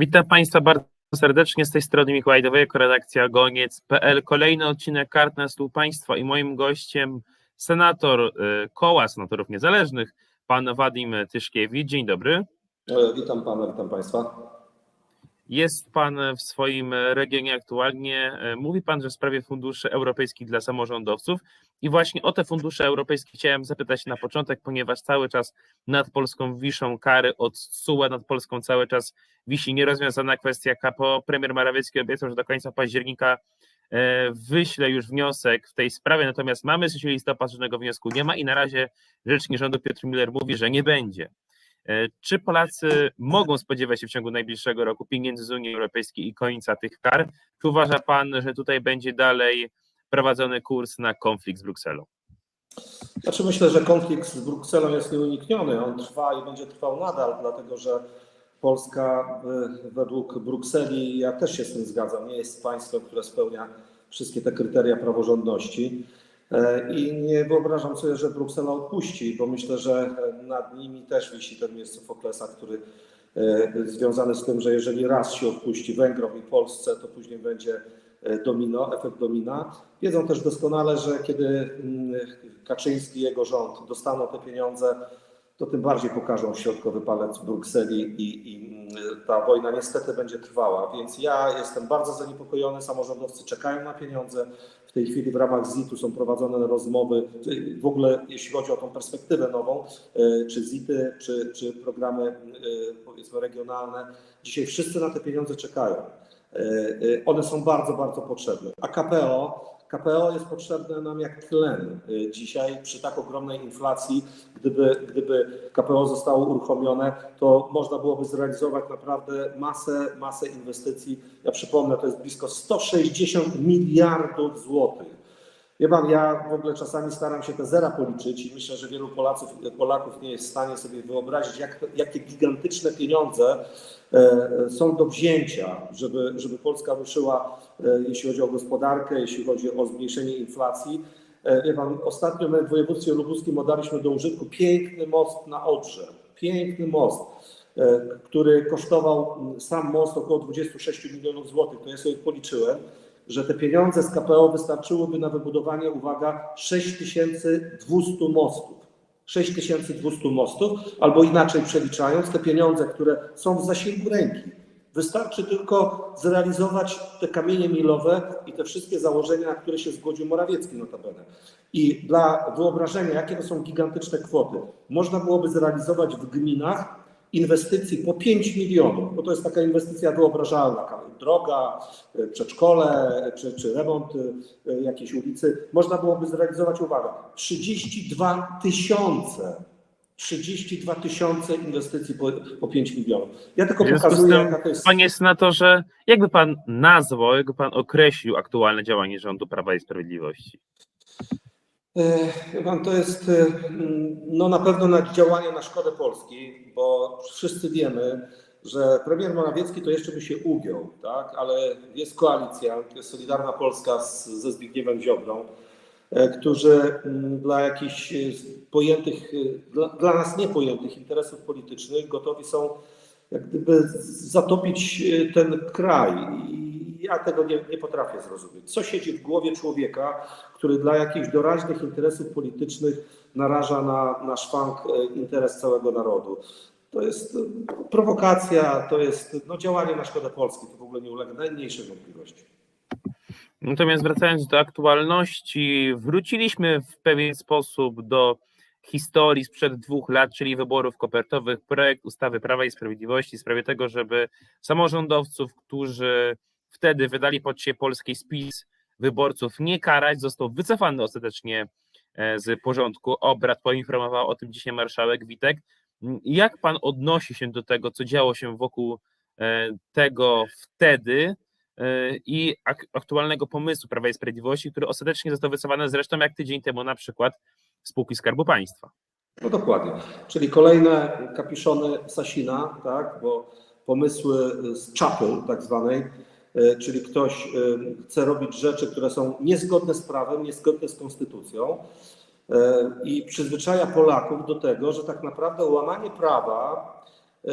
Witam Państwa bardzo serdecznie z tej strony Mikołaj Dowojek, redakcja goniec.pl. Kolejny odcinek Kart na stół Państwa i moim gościem senator y, Koła Senatorów Niezależnych, pan Wadim Tyszkiewicz. Dzień dobry. E, Witam pana, witam państwa. Jest pan w swoim regionie aktualnie. y, Mówi pan, że w sprawie funduszy europejskich dla samorządowców i właśnie o te fundusze europejskie chciałem zapytać na początek, ponieważ cały czas nad Polską wiszą kary od SUE, nad Polską cały czas wisi nierozwiązana kwestia KPO. Premier Morawiecki obiecał, że do końca października e, wyśle już wniosek w tej sprawie, natomiast mamy 3 listopada, żadnego wniosku nie ma i na razie rzecznik rządu Piotr Miller mówi, że nie będzie. E, Czy Polacy mogą spodziewać się w ciągu najbliższego roku pieniędzy z Unii Europejskiej i końca tych kar? Czy uważa Pan, że tutaj będzie dalej prowadzony kurs na konflikt z Brukselą? Znaczy myślę, że konflikt z Brukselą jest nieunikniony. On trwa i będzie trwał nadal, dlatego że Polska y, według Brukseli, ja też się z tym zgadzam, nie jest państwem, które spełnia wszystkie te kryteria praworządności. E, I nie wyobrażam sobie, że Bruksela odpuści, bo myślę, że nad nimi też wisi ten miecz Sofoklesa, który e, związany z tym, że jeżeli raz się odpuści Węgrom i Polsce, to później będzie e, domino, efekt domina. Wiedzą też doskonale, że kiedy mm, Kaczyński i jego rząd dostaną te pieniądze, to tym bardziej pokażą środkowy palec w Brukseli i, i mm, ta wojna niestety będzie trwała. Więc ja jestem bardzo zaniepokojony. Samorządowcy czekają na pieniądze. W tej chwili w ramach ZIT-u są prowadzone rozmowy, w ogóle jeśli chodzi o tą perspektywę nową, e, czy ZIT-y, czy, czy programy e, powiedzmy regionalne. Dzisiaj wszyscy na te pieniądze czekają. E, One są bardzo, bardzo potrzebne. A KPO, KPO jest potrzebne nam jak tlen e, dzisiaj przy tak ogromnej inflacji. Gdyby, gdyby KPO zostało uruchomione, to można byłoby zrealizować naprawdę masę, masę inwestycji. Ja przypomnę, to jest blisko 160 miliardów złotych. Wie pan, ja w ogóle czasami staram się te zera policzyć i myślę, że wielu Polaków, Polaków nie jest w stanie sobie wyobrazić, jak, jakie gigantyczne pieniądze e, są do wzięcia, żeby, żeby Polska ruszyła, e, jeśli chodzi o gospodarkę, jeśli chodzi o zmniejszenie inflacji. E, Wie pan, ostatnio my w województwie lubuskim oddaliśmy do użytku piękny most na Odrze. Piękny most, e, który kosztował sam most około 26 milionów złotych. To ja sobie policzyłem, że te pieniądze z KPO wystarczyłyby na wybudowanie, uwaga, 6200 mostów. 6200 mostów, albo inaczej przeliczając, te pieniądze, które są w zasięgu ręki. Wystarczy tylko zrealizować te kamienie milowe i te wszystkie założenia, na które się zgodził Morawiecki notabene. I dla wyobrażenia, jakie to są gigantyczne kwoty, można byłoby zrealizować w gminach inwestycji po 5 milionów, bo to jest taka inwestycja wyobrażalna, droga, e, przedszkole czy, czy remont e, jakiejś ulicy, można byłoby zrealizować, uwaga, 32 tysiące 32 tysiące inwestycji po, po 5 milionów. Ja tylko pokazuję, tym, jaka to jest. Panie senatorze, jakby Pan nazwał, jakby Pan określił aktualne działanie rządu Prawa i Sprawiedliwości? E, Pan, to jest e, no, na pewno na działanie na szkodę Polski, bo wszyscy wiemy, że premier Morawiecki to jeszcze by się ugiął, tak? ale jest koalicja, jest Solidarna Polska z, ze Zbigniewem Ziobrą, e, którzy mm, dla jakichś pojętych, dla, dla nas niepojętych interesów politycznych gotowi są jak gdyby zatopić ten kraj. Ja tego nie, nie potrafię zrozumieć. Co siedzi w głowie człowieka, który dla jakichś doraźnych interesów politycznych naraża na, na szwank e, interes całego narodu? To jest e, prowokacja, to jest no, działanie na szkodę Polski. To w ogóle nie ulega najmniejszej wątpliwości. Natomiast wracając do aktualności, wróciliśmy w pewien sposób do historii sprzed dwóch lat, czyli wyborów kopertowych, projekt ustawy Prawa i Sprawiedliwości w sprawie tego, żeby samorządowców, którzy wtedy wydali pod siebie polski spis wyborców, nie karać, został wycofany ostatecznie e, z porządku obrad. Poinformował o tym dzisiaj marszałek Witek. Jak pan odnosi się do tego, co działo się wokół e, tego wtedy? e, i ak- aktualnego pomysłu Prawa i Sprawiedliwości, który ostatecznie został wycofany zresztą jak tydzień temu na przykład spółki Skarbu Państwa. No dokładnie. Czyli kolejne kapiszony Sasina, tak, bo pomysły z czapy tak zwanej, czyli ktoś e, chce robić rzeczy, które są niezgodne z prawem, niezgodne z konstytucją e, i przyzwyczaja Polaków do tego, że tak naprawdę łamanie prawa e,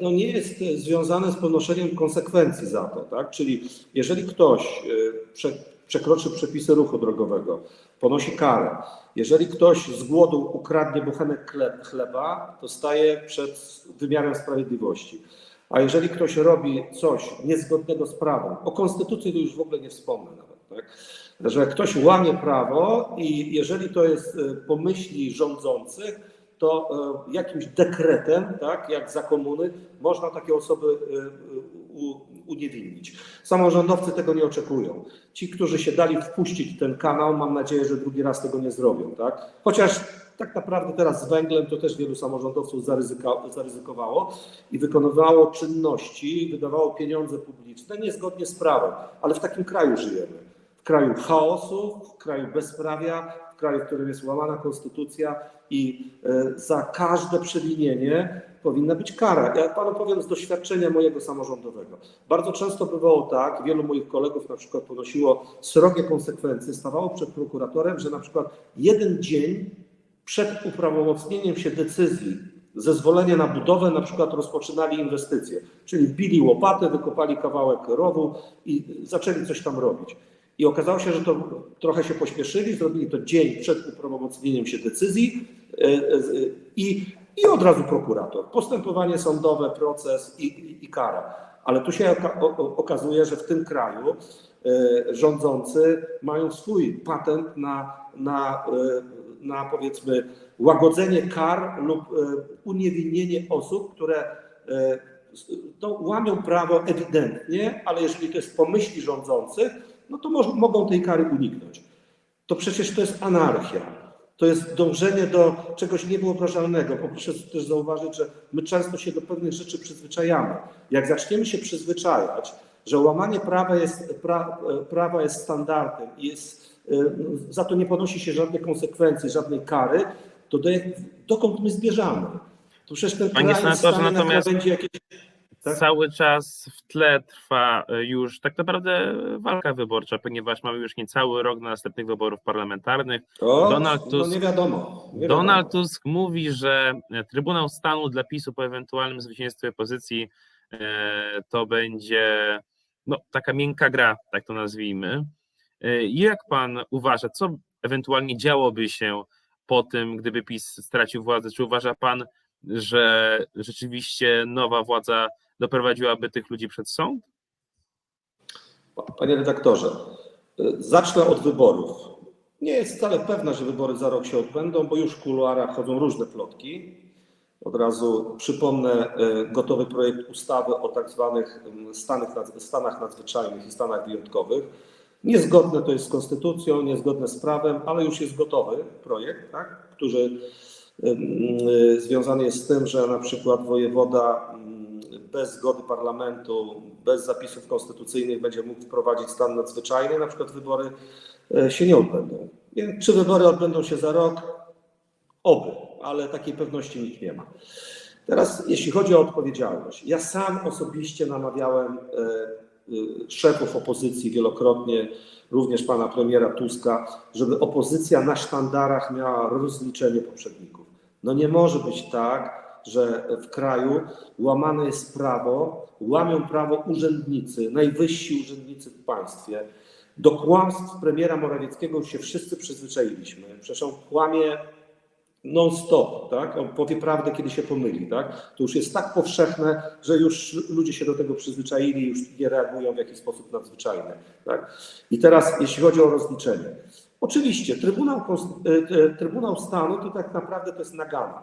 no nie jest związane z ponoszeniem konsekwencji za to. Tak? Czyli jeżeli ktoś e, prze, przekroczy przepisy ruchu drogowego, ponosi karę. Jeżeli ktoś z głodu ukradnie buchenek chleb- chleba, to staje przed wymiarem sprawiedliwości. A jeżeli ktoś robi coś niezgodnego z prawem, o konstytucji to już w ogóle nie wspomnę nawet, tak? że ktoś łamie prawo i jeżeli to jest e, po myśli rządzących, to e, jakimś dekretem, tak, jak za komuny, można takie osoby u- uniewinnić. Samorządowcy tego nie oczekują. Ci, którzy się dali wpuścić w ten kanał, mam nadzieję, że drugi raz tego nie zrobią. Tak? Chociaż tak naprawdę teraz z węglem to też wielu samorządowców zaryzykowało i wykonywało czynności, wydawało pieniądze publiczne niezgodnie z prawem. Ale w takim kraju żyjemy. W kraju chaosu, w kraju bezprawia, w kraju, w którym jest łamana konstytucja i e, za każde przewinienie powinna być kara. Ja panu powiem z doświadczenia mojego samorządowego. Bardzo często bywało tak, wielu moich kolegów na przykład ponosiło srogie konsekwencje, stawało przed prokuratorem, że na przykład jeden dzień przed uprawomocnieniem się decyzji zezwolenie na budowę na przykład rozpoczynali inwestycje, czyli wbili łopatę, wykopali kawałek rowu i zaczęli coś tam robić. I okazało się, że to trochę się pośpieszyli, zrobili to dzień przed uprawomocnieniem się decyzji e, e, i, i od razu prokurator. Postępowanie sądowe, proces i, i, i kara. Ale tu się okazuje, że w tym kraju e, rządzący mają swój patent na, na, na powiedzmy łagodzenie kar lub e, uniewinnienie osób, które e, to łamią prawo ewidentnie, ale jeżeli to jest pomyśli rządzących, no to moż, mogą tej kary uniknąć. To przecież to jest anarchia. To jest dążenie do czegoś niewyobrażalnego. Bo proszę też zauważyć, że my często się do pewnych rzeczy przyzwyczajamy. Jak zaczniemy się przyzwyczajać, że łamanie prawa jest, pra, prawa jest standardem i jest, za to nie ponosi się żadnych konsekwencji, żadnej kary, to do, dokąd my zmierzamy? To przecież ten Panie senatorze, natomiast- krawędzi jakiejś Tak? Cały czas w tle trwa e, już tak naprawdę walka wyborcza, ponieważ mamy już niecały rok na następnych wyborów parlamentarnych. O, Donald no Tusk- nie wiadomo. Nie Donald wiadomo. Tusk mówi, że e, Trybunał Stanu dla PiSu po ewentualnym zwycięstwie opozycji e, to będzie no, taka miękka gra, tak to nazwijmy. E, Jak pan uważa, co ewentualnie działoby się po tym, gdyby PiS stracił władzę? Czy uważa pan, że rzeczywiście nowa władza doprowadziłaby tych ludzi przed sąd? Panie redaktorze, y, zacznę od wyborów. Nie jest wcale pewna, że wybory za rok się odbędą, bo już w kuluarach chodzą różne plotki. Od razu przypomnę y, gotowy projekt ustawy o tak zwanych stanach nadzwyczajnych i stanach wyjątkowych. Niezgodne to jest z konstytucją, niezgodne z prawem, ale już jest gotowy projekt, tak, który związany jest z tym, że na przykład wojewoda bez zgody parlamentu, bez zapisów konstytucyjnych będzie mógł wprowadzić stan nadzwyczajny, na przykład wybory e, się nie odbędą. Czy wybory odbędą się za rok? Oby, ale takiej pewności nikt nie ma. Teraz, jeśli chodzi o odpowiedzialność, ja sam osobiście namawiałem e, szefów opozycji wielokrotnie, również pana premiera Tuska, żeby opozycja na sztandarach miała rozliczenie poprzedników. No nie może być tak, że w kraju łamane jest prawo, łamią prawo urzędnicy, najwyżsi urzędnicy w państwie. Do kłamstw premiera Morawieckiego już się wszyscy przyzwyczailiśmy. Przecież on kłamie non-stop, tak? On powie prawdę, kiedy się pomyli, tak? To już jest tak powszechne, że już ludzie się do tego przyzwyczaili, już nie reagują w jakiś sposób nadzwyczajny, tak? I teraz, jeśli chodzi o rozliczenie. Oczywiście, Trybunał, e, e, Trybunał Stanu to tak naprawdę to jest nagana.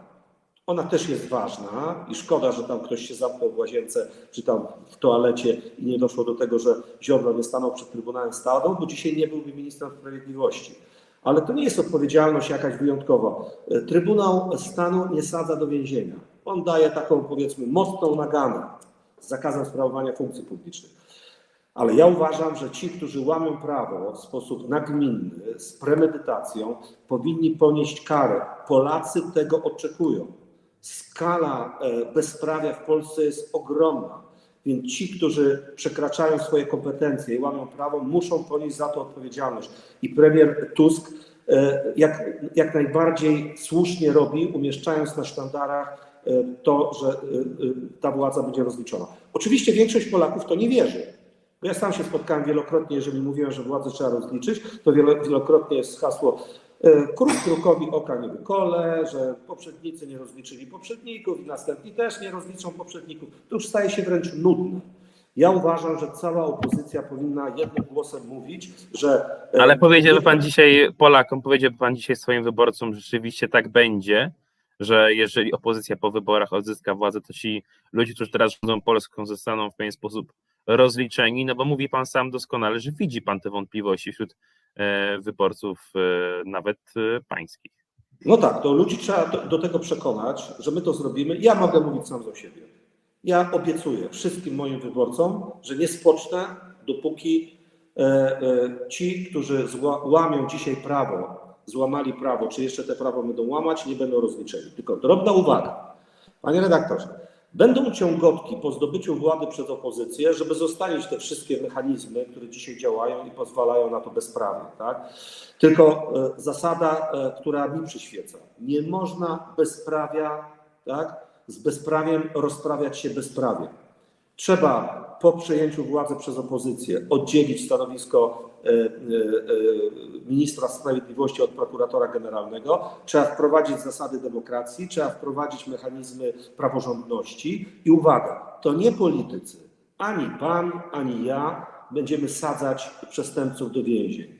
Ona też jest ważna i szkoda, że tam ktoś się zamknął w łazience czy tam w toalecie i nie doszło do tego, że Ziobro nie stanął przed Trybunałem Stanu, bo dzisiaj nie byłby ministrem sprawiedliwości. Ale to nie jest odpowiedzialność jakaś wyjątkowa. E, Trybunał Stanu nie sadza do więzienia. On daje taką powiedzmy mocną naganę z zakazem sprawowania funkcji publicznych. Ale ja uważam, że ci, którzy łamią prawo w sposób nagminny, z premedytacją, powinni ponieść karę. Polacy tego oczekują. Skala e, bezprawia w Polsce jest ogromna, więc ci, którzy przekraczają swoje kompetencje i łamią prawo, muszą ponieść za to odpowiedzialność. I premier Tusk e, jak, jak najbardziej słusznie robi, umieszczając na sztandarach to, że e, e, ta władza będzie rozliczona. Oczywiście większość Polaków to nie wierzy. Bo ja sam się spotkałem wielokrotnie, jeżeli mówiłem, że władzę trzeba rozliczyć, to wielo- wielokrotnie jest hasło e, Kruk krukowi oka nie wykole, że poprzednicy nie rozliczyli poprzedników i następni też nie rozliczą poprzedników. To już staje się wręcz nudne. Ja uważam, że cała opozycja powinna jednym głosem mówić, że. e, Ale powiedziałby pan dzisiaj Polakom, powiedziałby pan dzisiaj swoim wyborcom, że rzeczywiście tak będzie, że jeżeli opozycja po wyborach odzyska władzę, to ci ludzie, którzy teraz rządzą Polską, zostaną w pewien sposób rozliczeni, no bo mówi pan sam doskonale, że widzi pan te wątpliwości wśród e, wyborców, e, nawet e, pańskich. No tak, to ludzi trzeba do, do tego przekonać, że my to zrobimy. Ja mogę mówić sam za siebie. Ja obiecuję wszystkim moim wyborcom, że nie spocznę, dopóki e, e, ci, którzy zła, łamią dzisiaj prawo, złamali prawo, czy jeszcze te prawo będą łamać, nie będą rozliczeni. Tylko drobna uwaga. Panie redaktorze, będą ciągotki po zdobyciu władzy przez opozycję, żeby zostawić te wszystkie mechanizmy, które dzisiaj działają i pozwalają na to bezprawie. Tak? Tylko e, zasada, e, która mi przyświeca. Nie można bezprawia, tak, z bezprawiem rozprawiać się bezprawiem. Trzeba po przejęciu władzy przez opozycję oddzielić stanowisko e, e, e, ministra sprawiedliwości od prokuratora generalnego. Trzeba wprowadzić zasady demokracji, trzeba wprowadzić mechanizmy praworządności i uwaga, to nie politycy, ani pan, ani ja będziemy sadzać przestępców do więzień.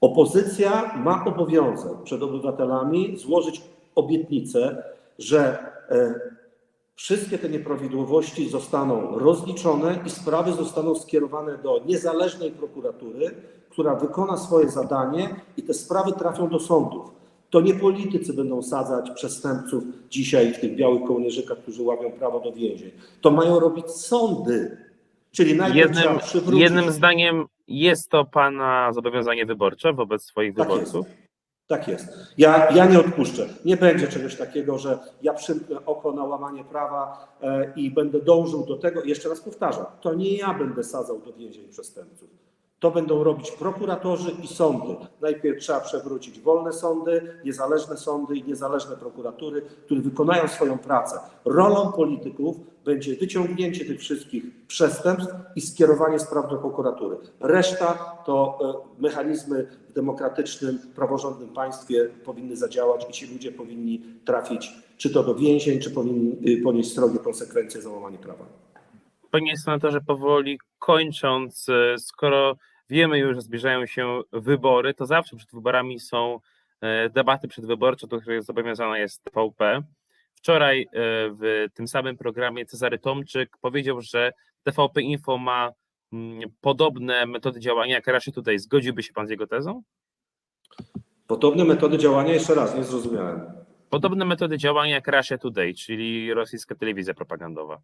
Opozycja ma obowiązek przed obywatelami złożyć obietnicę, że wszystkie te nieprawidłowości zostaną rozliczone i sprawy zostaną skierowane do niezależnej prokuratury, która wykona swoje zadanie i te sprawy trafią do sądów. To nie politycy będą sadzać przestępców dzisiaj w tych białych kołnierzykach, którzy łamią prawo do więzień. To mają robić sądy. Czyli najpierw Jednym, jednym zdaniem jest to pana zobowiązanie wyborcze wobec swoich Tak wyborców. Tak jest. Ja, ja nie odpuszczę. Nie będzie czegoś takiego, że ja przymknę oko na łamanie prawa e, i będę dążył do tego. Jeszcze raz powtarzam, to nie ja będę sadzał do więzień przestępców. To będą robić prokuratorzy i sądy. Najpierw trzeba przewrócić wolne sądy, niezależne sądy i niezależne prokuratury, które wykonają swoją pracę. Rolą polityków będzie wyciągnięcie tych wszystkich przestępstw i skierowanie spraw do prokuratury. Reszta to e, mechanizmy w demokratycznym, praworządnym państwie powinny zadziałać i ci ludzie powinni trafić czy to do więzień, czy powinni y, ponieść srogie konsekwencje za łamanie prawa. Panie senatorze, powoli kończąc, e, skoro wiemy już, że zbliżają się wybory, to zawsze przed wyborami są e, debaty przedwyborcze, do których zobowiązana jest TVP. Wczoraj e, w tym samym programie Cezary Tomczyk powiedział, że TVP Info ma mm, podobne metody działania jak Raszy tutaj. Zgodziłby się pan z jego tezą? Podobne metody działania, jeszcze raz, nie zrozumiałem. Podobne metody działania jak Russia Today, czyli rosyjska telewizja propagandowa.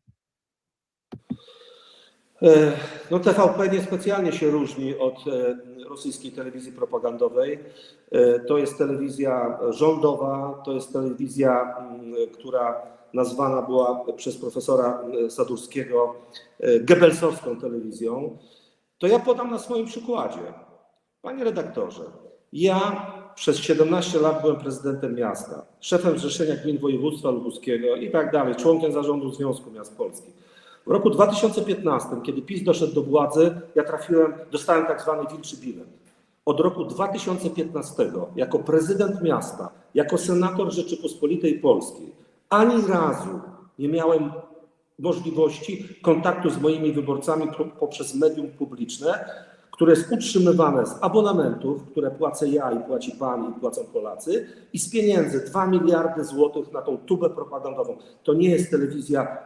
E, No TVP niespecjalnie się różni od e, rosyjskiej telewizji propagandowej. E, To jest telewizja rządowa, to jest telewizja, która nazwana była przez profesora Sadurskiego Goebbelsowską telewizją. To ja podam na swoim przykładzie. Panie redaktorze, ja przez 17 lat byłem prezydentem miasta, szefem Zrzeszenia Gmin Województwa Lubuskiego i tak dalej, członkiem zarządu Związku Miast Polskich. W roku 2015, kiedy PiS doszedł do władzy, ja trafiłem, dostałem tak zwany wilczy bilet. Od roku 2015 jako prezydent miasta, jako senator Rzeczypospolitej Polskiej, ani razu nie miałem możliwości kontaktu z moimi wyborcami po- poprzez medium publiczne, które jest utrzymywane z abonamentów, które płacę ja i płaci pan i płacą Polacy, i z pieniędzy 2 miliardy złotych na tą tubę propagandową. To nie jest telewizja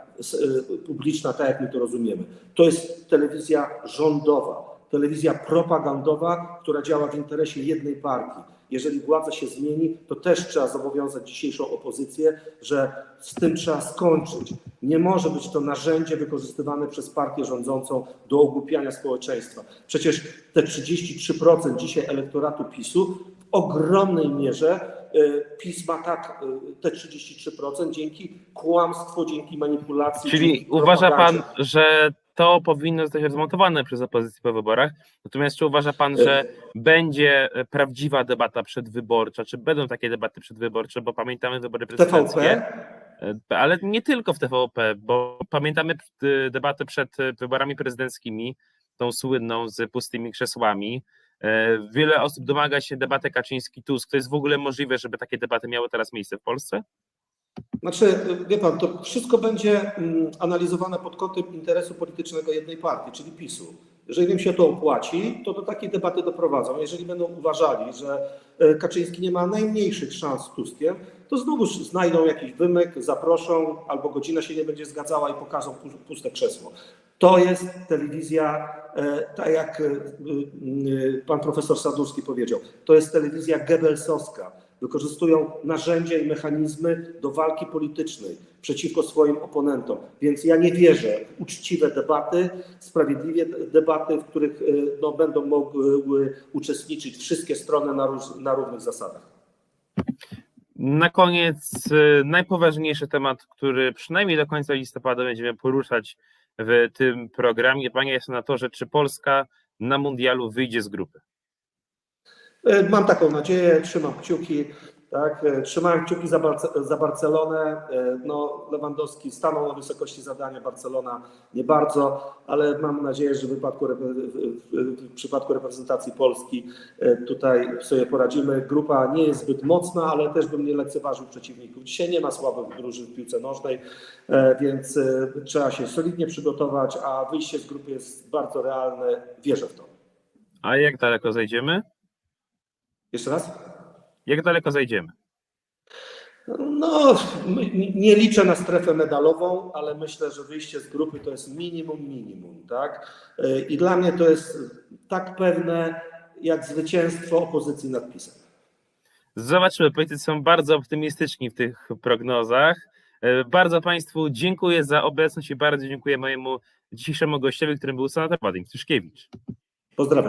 y, publiczna, tak jak my to rozumiemy. To jest telewizja rządowa, telewizja propagandowa, która działa w interesie jednej partii. Jeżeli władza się zmieni, to też trzeba zobowiązać dzisiejszą opozycję, że z tym trzeba skończyć. Nie może być to narzędzie wykorzystywane przez partię rządzącą do ogłupiania społeczeństwa. Przecież te 33% dzisiaj elektoratu PiSu w ogromnej mierze y, PiS ma tak y, te 33% dzięki kłamstwu, dzięki manipulacji. Czyli dzięki uważa pan, że to powinno zostać rozmontowane przez opozycję po wyborach? Natomiast czy uważa pan, że będzie e, prawdziwa debata przedwyborcza? Czy będą takie debaty przedwyborcze? Bo pamiętamy wybory prezydenckie. TVP, E, Ale nie tylko w TVP, bo pamiętamy e, debatę przed e, wyborami prezydenckimi, tą słynną z pustymi krzesłami. E, Wiele osób domaga się debaty Kaczyński-Tusk. To jest w ogóle możliwe, żeby takie debaty miały teraz miejsce w Polsce? Znaczy, wie pan, to wszystko będzie mm, analizowane pod kątem interesu politycznego jednej partii, czyli PiSu. Jeżeli im się to opłaci, to do takiej debaty doprowadzą. Jeżeli będą uważali, że e, Kaczyński nie ma najmniejszych szans z Tuskiem, to znowuż znajdą jakiś wymyk, zaproszą, albo godzina się nie będzie zgadzała i pokażą pu- puste krzesło. To jest telewizja, e, tak jak e, pan profesor Sadurski powiedział, to jest telewizja Goebbelsowska. Wykorzystują narzędzia i mechanizmy do walki politycznej przeciwko swoim oponentom. Więc ja nie wierzę w uczciwe debaty, sprawiedliwie debaty, w których e, no, będą mogły uczestniczyć wszystkie strony na, na równych zasadach. Na koniec e, najpoważniejszy temat, który przynajmniej do końca listopada będziemy poruszać w tym programie. Panie senatorze, czy Polska na mundialu wyjdzie z grupy? E, Mam taką nadzieję, trzymam kciuki. Tak, e, trzymałem kciuki za, Barce- za Barcelonę. E, No, Lewandowski stanął na wysokości zadania, Barcelona nie bardzo, ale mam nadzieję, że w wypadku, w- przypadku reprezentacji Polski tutaj sobie poradzimy. Grupa nie jest zbyt mocna, ale też bym nie lekceważył przeciwników. Dzisiaj nie ma słabych drużyn w piłce nożnej, więc trzeba się solidnie przygotować, a wyjście z grupy jest bardzo realne. Wierzę w to. A jak daleko zajdziemy? Jeszcze raz? Jak daleko zajdziemy? No, nie liczę na strefę medalową, ale myślę, że wyjście z grupy to jest minimum, minimum, tak? Y, I dla mnie to jest tak pewne, jak zwycięstwo opozycji nad PiSem. Zobaczymy. Politycy są bardzo optymistyczni w tych prognozach. E, Bardzo Państwu dziękuję za obecność i bardzo dziękuję mojemu dzisiejszemu gościowi, którym był senator Wadim Tyszkiewicz. Pozdrawiam.